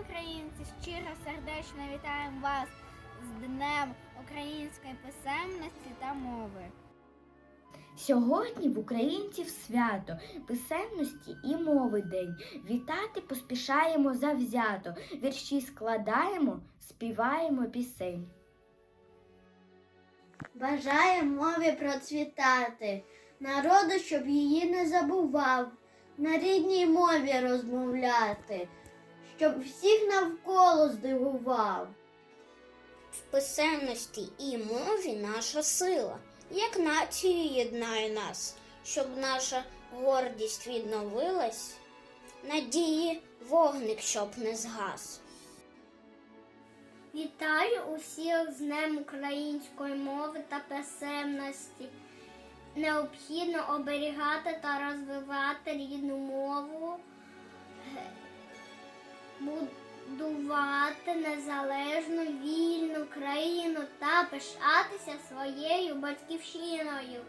українці, щиро сердечно вітаємо вас з Днем української писемності та мови. Сьогодні в українців свято писемності і мови день. Вітати поспішаємо завзято. Вірші складаємо, співаємо пісень. Бажаємо мові процвітати, народу, щоб її не забував, на рідній мові розмовляти, щоб всіх навколо здивував. В писемності і мові наша сила, як націю єднає нас, щоб наша гордість відновилась, надії вогник, щоб не згас. Вітаю усіх з Днем української мови та писемності. Необхідно оберігати та розвивати рідну мову, будувати незалежну вільну країну та пишатися своєю батьківщиною.